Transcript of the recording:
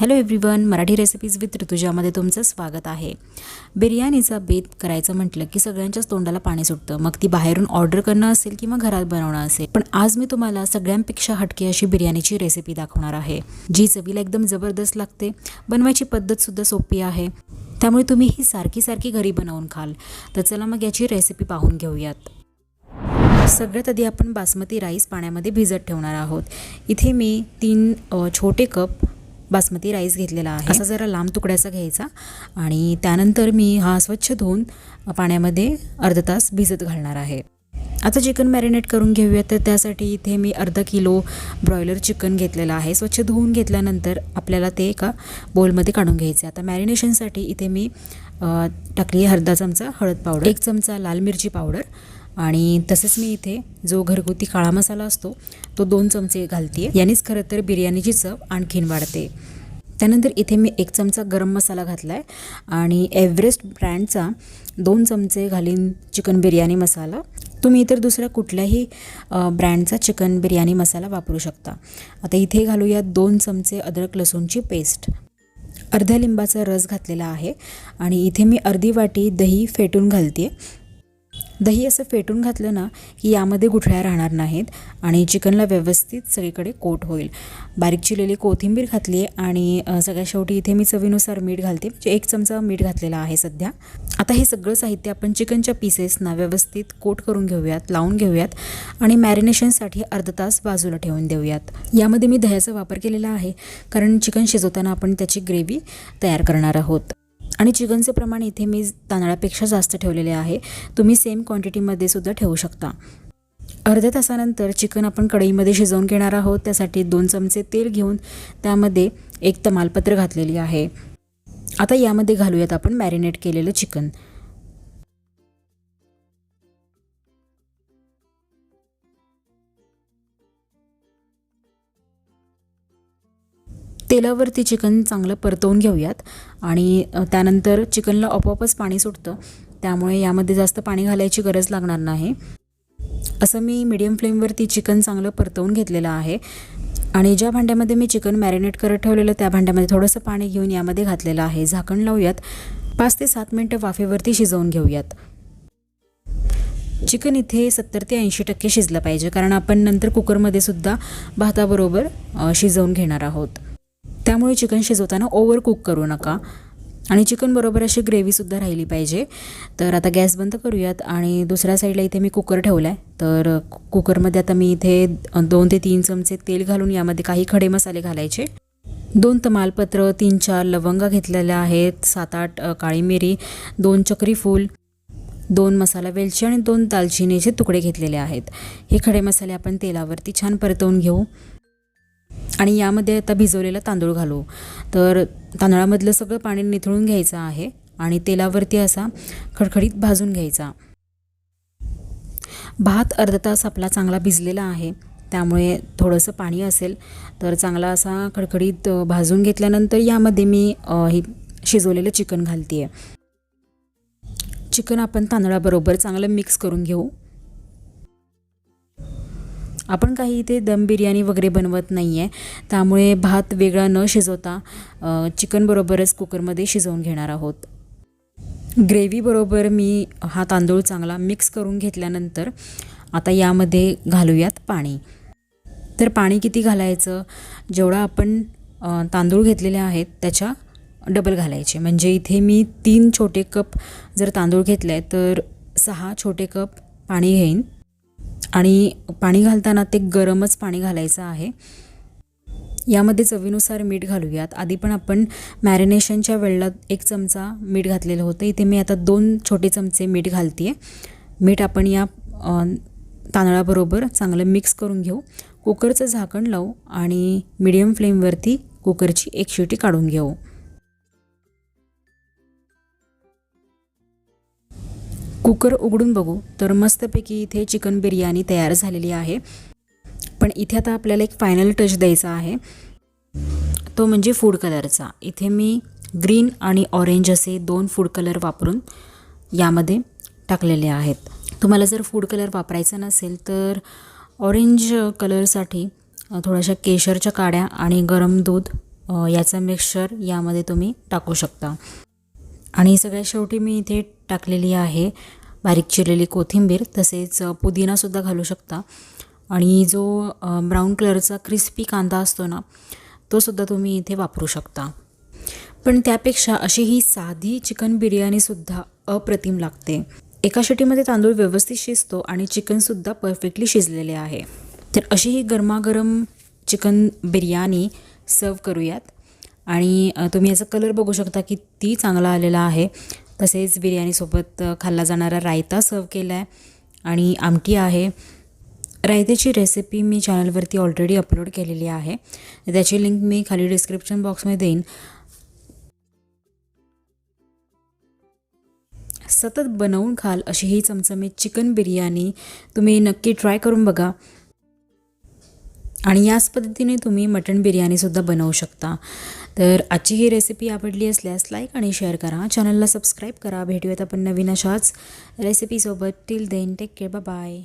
Hello everyone Marathi recipes with ऋतुजामध्ये तुमचं स्वागत आहे. बिर्याणीचा बेत करायचं म्हटलं की सगळ्यांच्याच तोंडाला पाणी सुटतं. मग ती बाहेरून ऑर्डर करणं असेल किंवा घरात बनवणं असेल. पण आज मी तुम्हाला सगळ्यांपेक्षा हटके अशी बिर्याणीची रेसिपी दाखवणार आहे. जी चवीला एकदम जबरदस्त लागते. बनवायची पद्धतसुद्धा सोपी आहे. त्यामुळे तुम्ही ही सारखी सारखी घरी बनवून खाल. तर चला मग याची रेसिपी पाहून घेऊयात. सगळ्यात आधी आपण बासमती राईस पाण्यामध्ये भिजत ठेवणार आहोत. इथे मी तीन छोटे कप बासमती राईस घेतलेला आहे. असा जरा लांब तुकड्याचा घ्यायचा. आणि त्यानंतर मी हा स्वच्छ धुवून पाण्यामध्ये अर्धा तास भिजत घालणार आहे. आता चिकन मॅरिनेट करून घेऊया. तर त्यासाठी इथे मी अर्धा किलो ब्रॉयलर चिकन घेतलेलं आहे. स्वच्छ धुवून घेतल्यानंतर आपल्याला ते एका बोलमध्ये काढून घ्यायचे. आता मॅरिनेशनसाठी इथे मी टाकली आहे अर्धा चमचा हळद पावडर एक चमचा लाल मिरची पावडर आणि तसंच मी इथे जो घरगुती काळा मसाला असतो तो दोन चमचे घालते यानेच खरं तर बिर्याणीची चव आणखीन वाढते. त्यानंतर इथे मी एक चमचा गरम मसाला घातला आहे आणि एव्हरेस्ट ब्रँडचा दोन चमचे घालीन चिकन बिर्याणी मसाला. तुम्ही इतर दुसऱ्या कुठल्याही ब्रँडचा चिकन बिर्याणी मसाला वापरू शकता. आता इथे घालूया दोन चमचे अद्रक लसूणची पेस्ट. अर्ध्या लिंबाचा रस घातलेला आहे आणि इथे मी अर्धी वाटी दही फेटून घालते दही असं फेटून घातलं ना की यामध्ये गुठळ्या राहणार नाहीत आणि चिकनला व्यवस्थित सगळीकडे कोट होईल. बारीक चिरलेली कोथिंबीर घातली आहे आणि सगळ्या शेवटी इथे मी चवीनुसार मीठ घालते. म्हणजे एक चमचा मीठ घातलेला आहे सध्या. आता हे सगळं साहित्य आपण चिकनच्या पीसेसना व्यवस्थित कोट करून घेऊयात लावून घेऊयात आणि मॅरिनेशनसाठी अर्धा तास बाजूला ठेवून देऊयात. यामध्ये मी दह्याचा वापर केलेला आहे कारण चिकन शिजवताना आपण त्याची ग्रेव्ही तयार करणार आहोत. आणि चिकनचे प्रमाण इथे मी तांदळापेक्षा जास्त ठेवलेले आहे. तुम्ही सेम क्वांटिटीमध्ये सुद्धा ठेवू शकता. अर्ध्या तासानंतर चिकन आपण कढईमध्ये शिजवून घेणार आहोत. त्यासाठी दोन चमचे तेल घेऊन त्यामध्ये एक तमालपत्र घातलेली आहे. आता यामध्ये घालूयात आपण मॅरिनेट केलेलं चिकन. तेलावरती चिकन चांगलं परतवून घेऊयात. आणि त्यानंतर चिकनला आपोआपच पाणी सुटतं. त्यामुळे यामध्ये जास्त पाणी घालायची गरज लागणार नाही. असं मी मिडियम फ्लेमवरती चिकन चांगलं परतवून घेतलेलं आहे. आणि ज्या भांड्यामध्ये मी चिकन मॅरिनेट करत ठेवलेलं त्या भांड्यामध्ये थोडंसं पाणी घेऊन यामध्ये घातलेलं आहे. झाकण लावूयात. पाच ते सात मिनटं वाफेवरती शिजवून घेऊयात. चिकन इथे सत्तर ते ऐंशी टक्के शिजलं पाहिजे. कारण आपण नंतर कुकरमध्ये सुद्धा भाताबरोबर शिजवून घेणार आहोत. त्यामुळे चिकन शिजवताना ओव्हर कुक करू नका. आणि चिकन बरोबर अशी ग्रेव्हीसुद्धा राहिली पाहिजे. तर आता गॅस बंद करूयात आणि दुसऱ्या साईडला इथे मी कुकर ठेवला आहे तर कुकरमध्ये आता मी इथे दोन ते तीन चमचे तेल घालून यामध्ये काही खडे मसाले घालायचे. दोन तमालपत्र तीन चार लवंगा घेतलेल्या आहेत सात आठ काळी मिरी दोन चक्री फूल दोन मसाला वेलची आणि दोन दालचिनीचे तुकडे घेतलेले आहेत. हे खडे मसाले आपण तेलावरती छान परतवून घेऊ. आणि यामध्ये आता भिजवलेला तांदूळ घालू. तर तांदळामधलं सगळं पाणी निथळून घ्यायचं आहे आणि तेलावरती असा खडखडीत भाजून घ्यायचा. भात अर्धा तास आपला चांगला भिजलेला आहे. त्यामुळे थोडंसं पाणी असेल तर चांगला असा खडखडीत भाजून घेतल्यानंतर यामध्ये मी हे शिजवलेलं चिकन घालते आहे चिकन आपण तांदळाबरोबर चांगलं मिक्स करून घेऊ. आपण काही इथे दम बिर्याणी वगैरे बनवत नाही आहे त्यामुळे भात वेगळा न शिजवता चिकनबरोबरच कुकरमध्ये शिजवून घेणार आहोत. ग्रेव्हीबरोबर मी हा तांदूळ चांगला मिक्स करून घेतल्यानंतर आता यामध्ये घालूयात पाणी. तर पाणी किती घालायचं? जेवढा आपण तांदूळ घेतलेले आहेत त्याच्या डबल घालायचे. म्हणजे इथे मी तीन छोटे कप जर तांदूळ घेतले तर सहा छोटे कप पाणी घेईन. आणि पाणी घालताना ते गरमच पाणी घालायचं आहे. यामध्ये चवीनुसार मीठ घालूयात. आधी पण आपण मॅरिनेशनच्या वेळेला एक चमचा मीठ घातलेलं होतं. इथे मी आता दोन छोटे चमचे मीठ घालते आहे मीठ आपण या तांदळाबरोबर चांगलं मिक्स करून घेऊ. कुकरचं झाकण लावू आणि मीडियम फ्लेमवरती कुकरची एक शिटी काढून घेऊ. कुकर उघडून बघू. तर मस्तपैकी इथे चिकन बिर्याणी तयार झालेली आहे. पण इथे आता आपल्याला एक फायनल टच द्यायचा आहे. तो म्हणजे फूड कलरचा इथे मी ग्रीन आणि ऑरेंज असे दोन फूड कलर वापरून यामध्ये टाकलेले आहेत. तुम्हाला जर फूड कलर वापरायचा नसेल तर ऑरेंज कलरसाठी थोड्याशा केशरच्या काड्या आणि गरम दूध याचं मिक्सचर यामध्ये तुम्ही टाकू शकता. आणि सगळ्यात शेवटी मी इथे टाकलेली आहे बारीक चिरलेली कोथिंबीर तसेच पुदिनासुद्धा घालू शकता. आणि जो ब्राऊन कलरचा क्रिस्पी कांदा असतो ना तोसुद्धा तुम्ही इथे वापरू शकता. पण त्यापेक्षा अशी ही साधी चिकन बिर्याणीसुद्धा अप्रतिम लागते. एका शिटीमध्ये तांदूळ व्यवस्थित शिजतो आणि चिकनसुद्धा परफेक्टली शिजलेले आहे. तर अशी ही गरमागरम चिकन बिर्याणी सर्व करूयात. आणि तुम्ही याचा कलर बघू शकता किती चांगला आलेला आहे. तसेच बिर्याणीसोबत खाल्ला जाणारा रायता सर्व केला आहे आणि आमटी आहे. रायत्याची रेसिपी मी चॅनलवरती ऑलरेडी अपलोड केलेली आहे. त्याची लिंक मी खाली डिस्क्रिप्शन बॉक्समध्ये देईन. सतत बनवून खाल अशी ही चमचमीत चिकन बिर्याणी तुम्ही नक्की ट्राय करून बघा. आणि याच पद्धतीने तुम्ही मटण बिर्याणीसुद्धा बनवू शकता. तर आजची ही रेसिपी आवडली असल्यास लाईक आणि शेअर करा. चॅनलला सबस्क्राईब करा. भेटूयात आपण नवीन अशाच रेसिपीसोबत till then take care bye